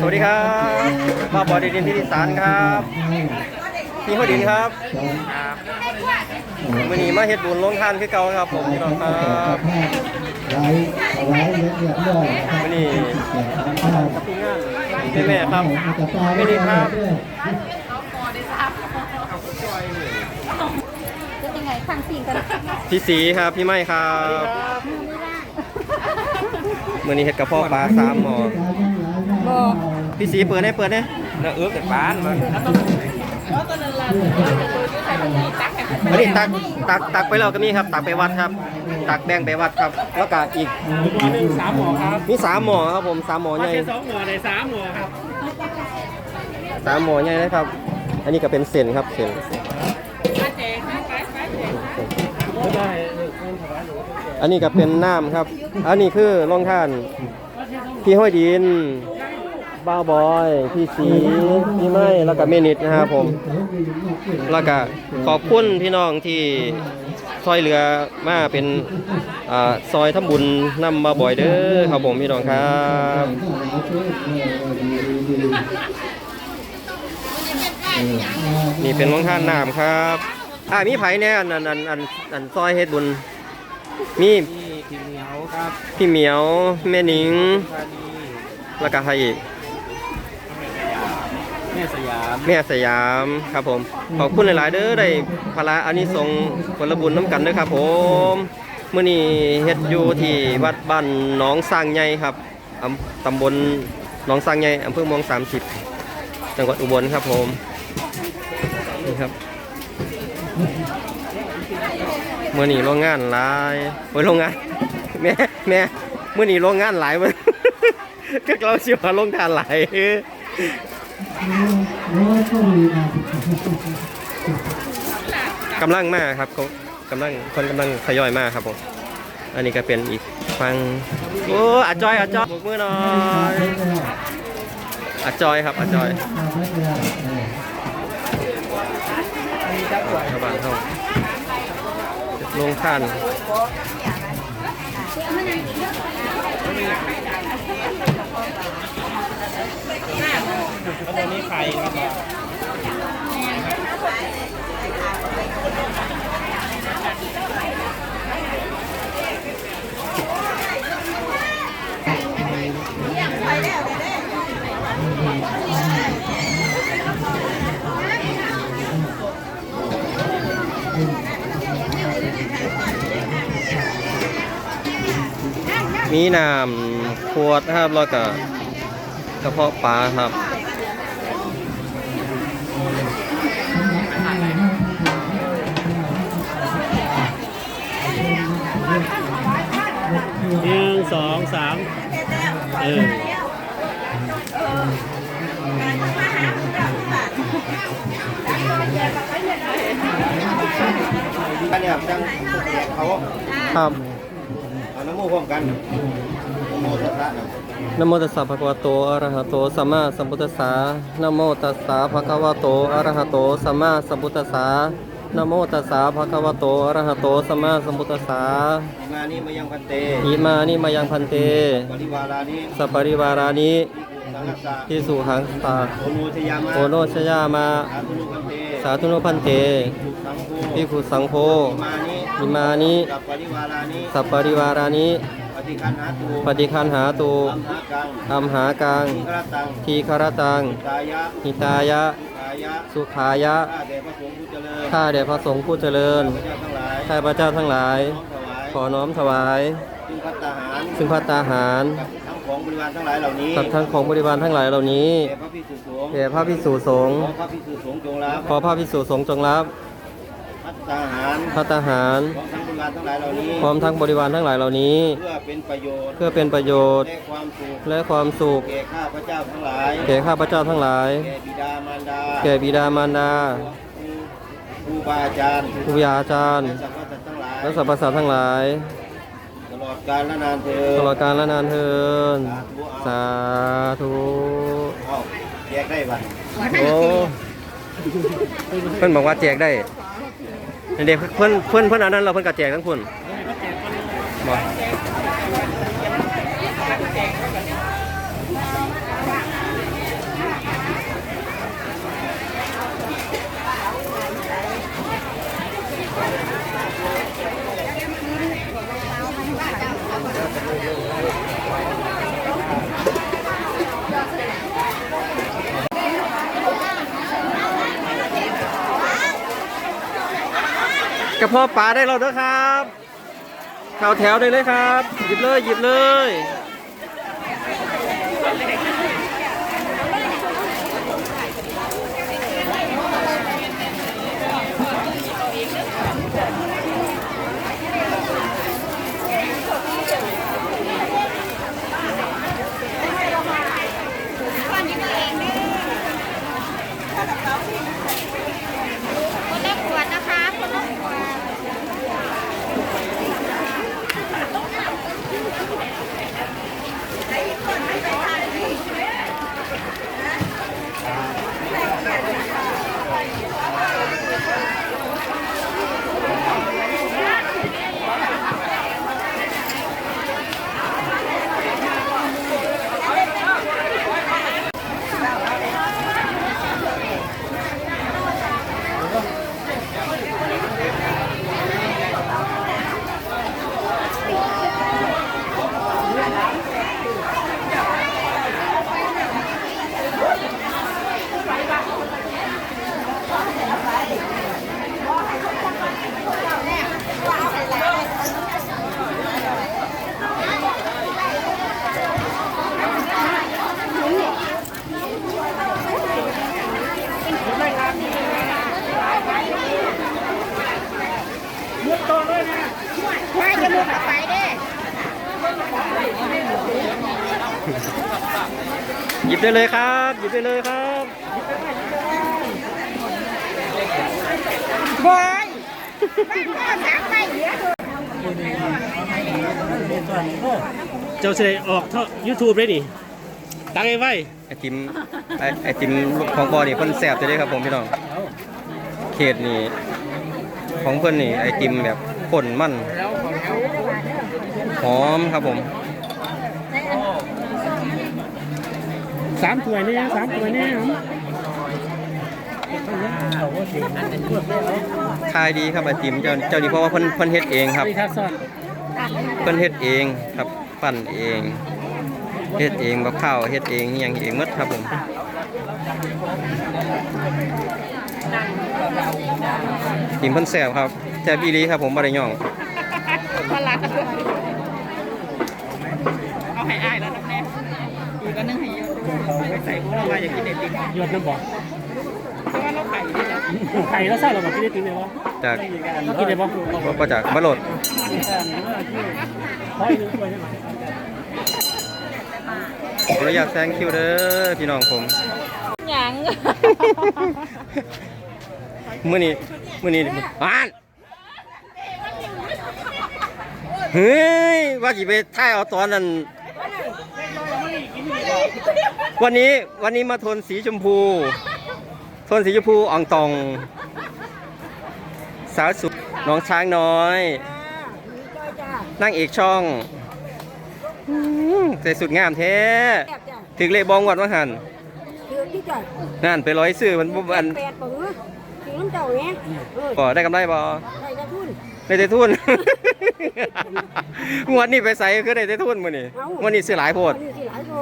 สวัสดีครับมาบอดีดินที่ดิสานครับพี่หัวดินครับวันนี้มาเฮ็ดบุญลงทานคือเก่าครับผมพี่น้องครับไว้เอาไว้เรียบเรียบร้อยนะครับวันนี้ข้าวพี่งานแม่แม่ครับกระเป๋าไม่ดีครับเป็นยังไงฟังสิ่งกันพี่สีครับพี่ไม้ครับมื้อนี้เฮ็ดกระเพาะปลาสามหม้อ บอกพี่สีเปิดให้เปิดให้น่าเอื้อกับปานมาวันนี้ตักตักตักไปแล้วก็มีครับ ตักไปวัดครับ ตักแบ่งไปวัดครับ แล้วก็อีกหม้อหนึ่งสามหม้อครับมีสามหม้อครับผมสามหม้อมาใหญ่แค่สองหม้อในสามหม้อครับสามหม้อใหญ่นะครับ อันนี้ก็เป็นเส้นครับเส้นไม่ได้อันนี้ก็เป็นน้ำครับ อันนี้คือรองท่าน พี่ห้อยดิน บ้าวบอย พี่สีพี่ไม้แล้วก็เมนิดนะครับผม แล้วก็ขอบคุณพี่น้องที่ซอยเหลือมาเป็นอ่าซอยทำบุญนำมาบ่อยเด้อครับผมพี่น้องครับนี่เป็นรองท่านน้ำครับอ่ามีไผเนี่ยอันอันอันอันอันซอยเฮ็ดบุญมีนี่พี่เหนียวครับพี่เหมียวแม่หนิงธานีแล้วก็ใครอีก แม่สยามแม่สยามครับผมขอบคุณหลาย ๆ เด้อได้พละอานิสงส์ผลบุญน้ำกันเด้อครับ ผมเมื้อนี้เฮ็ดอยู่ที่วัดบ้านหนองสร้างใหญ่ครับอำตำบลหนองสร้างใหญ่อำเภอเมือง30จังหวัดอุบลครับผมนี่ครับเมื้อนี้โรงงานหลายโอ้ยโรงงานแม่แม่มื้อนี้โรงงานหลายเว้ยก็เราสิว่าโรงทานหลาย กำลังมากครับเขากำลังคนกำลังทยอยมากครับผมอันนี้ก็เป็นอีกฟังโอ้อาจอยอาจอยบกมือหน่อยอาจอยครับอาจอยชาวบ้านเข้าลงท่าน แล้วตอนนี้ไข่ครับมีน้ำขวดนะครับแล้วก็ กระเพาะปลาครับหนึ่งสองสามเออกันเนี่ยจังเขาครับเอาน้ำมูกพร้อมกันน้ำมูกพระ นะนะโมตัสสะภะคะวะโต อะระหะโต สัมมาสัมพุทธัสสะนะโมตัสสะภะคะวะโต อะระหะโต สัมมาสัมพุทธัสสะนะโมตัสสะภะคะวะโต อะระหะโต สัมมาสัมพุทธัสสะอิมานิมายังพันเตอิมานิมายังพันเตปริวารานิสัปปริวารานิสังฆสะที่สุหังสาโอโนชยามะโอโนชยามาสาธุนุพันเตสาธุโนพันเตสังโฆพิคุสังโฆอิมานิอิมานิกับปริวารานิสัปปริวารานิป ฏิคันหาตูปฏิคันหาตูอัมหากังอัมหากัง ทีฆรตังทีคารตัง ตายะหิตายะกายะสุขายะ ข้าแด่พระสงฆ์ผู้เจริญข้าแด่พระสงฆ์ผู้เจริญ พระเจ้าทั้งหลายข้าพระเจ้าทั้งหลายขอน้อมถวายน้อมถวาย ซึ่งพัตตาหารซึ่งพัตตาหารทั้งของบริวารทั้งหลายเหล่านี้กับทั้งของบริวารทั้งหลายเหล่านี้แด่พระภิกษุสงฆ์แด่พระภิกษุสงฆ์ ขอพระภิกษุสงฆ์จงรับขอพระภิกษุสงฆ์จงรับพัตตาหารพัตตาหารของทั้งบ ริวารทั้งหลายเหล่านี้ พร้อมทั้งบริวารทั้งหลายเหล่านี้ เพื่อเป็นประโยชน์เพื่อเป็นประโยชน์และความสุขและความสุขแก่ข้าพระเจ้าทั้งหลายแก่ข้าพเจ้าทั้งหลาย แก่บิดามารดาแก่บิดามารดาครูบาอาจารย์ครูบาอาจารย์และสรรพสัตว์ทั้งหลายและสรรพสัตว์ทั้งหลาย ตลอดกาลและนานเถิตดลอดกาลและนานเทินสาธุเอ้าแยกได้บัดโอ้เพื่อนบอกว่าแจกได้ เด็กเพื่อนเพื่อนเพื่อนอันนั้นเราเพื่อนก็แจกทั้งคนบอก กระเพาะปลาได้เราด้วยครับแถวแถวได้เลยครับ หยิบเลยหยิบเลย คนละขวดนะคะคนละขวด ไม่จะมุดออกไปเด้ หยิบ ได้เลยครับ หยิบได้เลยครับบอยไม่ก็สามไปเยอะเจ้าเสได็จออกเท่า YouTube ได้ดิตั้งไอ้ไว้ไอติมไอไอติมลูกของบอนี่เพิ่นแซ่บจะได้ครับผมพี่น้อง เขตนี่ของเพิ่นนี่ไอติมแบบข้นมันหอมครับผม สามถ้วยนี่สามถ้วยนี่ขายดีครับไอติมเจ้าเจ้านี่เพราะว่าเพิ่นเพิ่นเฮ็ดเองครับมีทักซ่อนเพิ่นเฮ็ดเองครับปั้นเองเฮ็ดเองกับข้าวเฮ็ดเองอิหยังเองหมดครับผมติมเพิ่นแซ่บครับแซ่บอีหลีครับผมบ่ได้ย่อง พลังเอาให้อายแล้วน้องแม่อีกอันนึงให้เยอะ ใส่พวกเราว่าอยากกินเด็ดดิบหยดน้ำบอกเพราะว่าเราไข่นี่นะไข่แล้วใส่เราบอกกินได้จริงไหมวะจากกินได้ปะบ่จากบ่โหลดขออีกหนึ่งถ้วยได้ไหมขออนุญาตแซงคิวเด้อพี่น้องผมหยังมื้อนี้มื้อนี้อ่านเฮ้ยว่าสิไปถ่ายเอาตอนนั้น วันนี้วันนี้มาโทนสีชมพูโทนสีชมพูอ่องตอง สาวสุดน้องช้างน้อย นั่งเอกช่องอืมใส่สุดงามแท้ถึงเลขบองวัดว่าหันคือที่จะนั่นไปร้อยซื้อมันบ่อันแปดปื้อคือน้ำเจ้าเนี่ยเออก็ได้กำไรบ่ใครจะทุนได้แต่ทุนงวดนี้ไปใส่คือได้แต่ทุนมื้อนี้งวดนี้ซื้อหลายโพด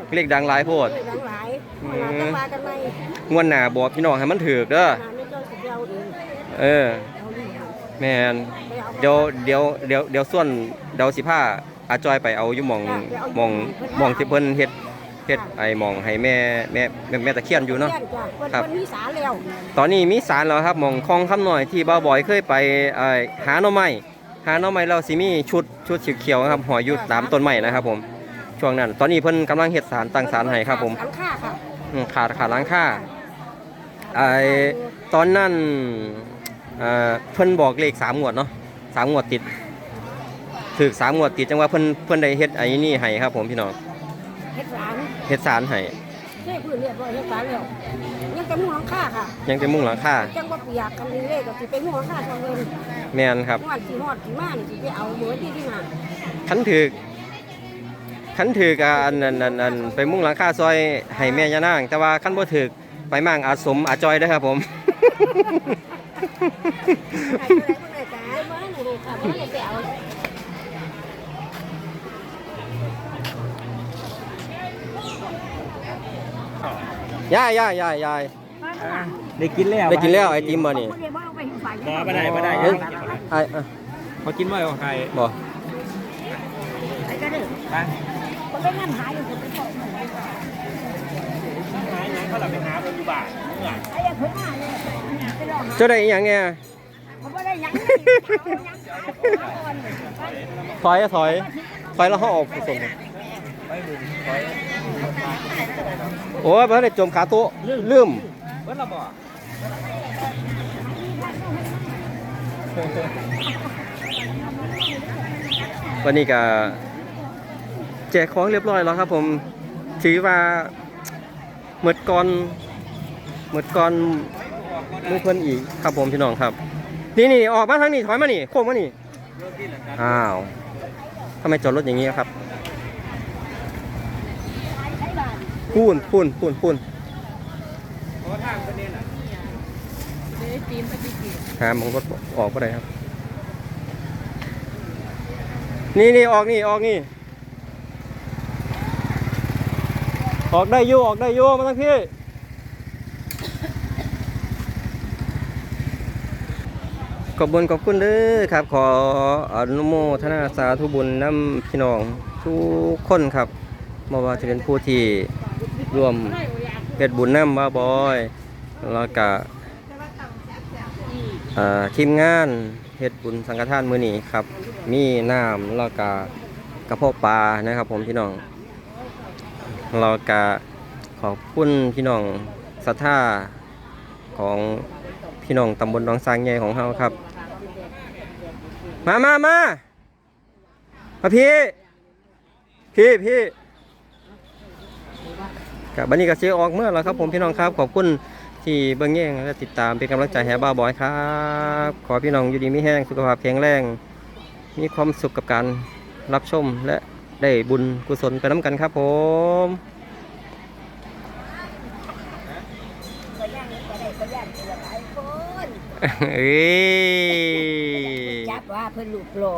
นี่สิหลายโทษเลขดังหลายโพดเรื่องหลายมาจะมากันไหมงวดหน้าบอกพี่น้องให้มันถูกเด้อหาไม่เจอสิเราเองเออเอาดิแม่นเดี๋ยวเดี๋ยวเดี๋ยวเดี๋ยวส่วนเดี๋ยวสิพาอาจอยไปเอาอยู่หม่องหม่องหม่องที่เพิ่นเฮ็ดเฮ็ดไอ้หม่องให้แม่แม่แม่แม่ตะเคียนอยู่เนาะครับคนมีสาแล้วตอนนี้มีสารแล้วครับหม่องคลองคำน้อยที่บ่าวบอยเคยไปเอ่อหาหน่อไม้หาหน่อไม้แล้วสิมีชุดชุดเขียวๆครับห้อยอยู่ตามต้นไม้นะครับผม ช่วงนั้น ตอนนี้เพิ่นกำลังเฮ็ดสารตั้งสารให้ครับ ผมสังค่าค่ะอืมขาดขาดล้างค่าไอ้ตอนนั้นเอ่อเพิ่นบอกเลขสามงวดเนาะสามงวดติดถึกสามงวดติดจังว่าเพิ่นเพิ่นได้เฮ็ดไอ้นี่ให้ครับ ผมพี่น้องเฮ็ดสารเฮ็ดสารให้เท่พื้นเรียบร้อยเฮ็ดสารแล้วยังจะมุ่งหลังค่าค่ะ ยังจะมุ่งหลังค่าจังว่าเปียกกันนี่เลยก็สิไปมุ่งหลังค่าทางเงินแม่นครับนวดสิฮอดสิมานี่สิไปเอาเบอร์ที่ที่หาคันถึก คันถึกอะอันอันอันอันไปมุ่งหลังค่าซอยให้แม่ย่านาง แต่ว่าคันบ่ถึกไปมั่งอาสมอาจอยเด้อครับผมใครก็ได้บ่ได้จ้ามาหนูค่ะบ่ได้ไปเอายายยายยายยายได้กินแล้วได้กินแล้วไอติมบ่นี่บ่ได้บ่เอาไปให้ฝ่ายบ่ได้บ่ได้เอ้ยไอ้อะเขากินไม่ของใครบ่ไอ้ก็เด้อ ไปคนไปนั่นหายอยู่คนไปบอกมันหายยังเขาหลับไปหาบนอยู่บ้านเมื่อไอ้ยังขึ้นมาเลยไปลองเจ้าได้อีหยังไงเขาไม่ได้ยังถอยอะถอยถอยแล้วเขาออกส่งโอ้ยบ่ได้จมขาโต๊ะลืมเบิ้ลเราบอวันนี้ก็ แจกของเรียบร้อยแล้วครับ ผมถือว่าเหมือดก่อนเหมือดก่อนมือเพิ่นอีกครับผมพี่น้องครับ นี่นี่ออกมาทางนี้ถอยมานี่โค้งมานี่อ้าวทำไมจอดรถอย่างนี้ครับพูนพูนพูนพูนหามองรถออกไปได้ครับ นี่นี่ออกนี่ออกนี่ ออกได้ยู่ออกได้ยู่มาทั้งพี่ขอบคุญขอบคุณเด้อครับ ขออนุโมทนาสาธุบุญน้ำพี่น้องทุกคนครับมาว่าจะเป็นผู้ที่รวมเฮ็ดบุญน้ำบ้าบอยแล้วก็ทีมงานเฮ็ดบุญสังฆทานมื้อนี้ครับ มีน้ำแล้วก็กระเพาะปลานะครับ ผมพี่น้อง เราก็ขอบคุณพี่น้องศรัทธาของพี่น้องตำบลหนองสางใหญ่ของเราครับ มามามามาพี่ พี่พี่กับบันนี้ก็เสียออกเมื่อแล้วครับ ผมพี่น้องครับ ขอบคุณที่เบิ่งแย่งและติดตามเป็นกำลังใจให้บ้าบอยครับ ขอพี่น้องอยู่ดีมีแห้งสุขภาพแข็งแรง มีความสุขกับการรับชมและ ได้บุญกุศลไปน้ำกันครับผมก็ย่างก็ได้ก็ย่างก็หลายคนเอ้ยจับว่าเพิ่นลูกหล่อ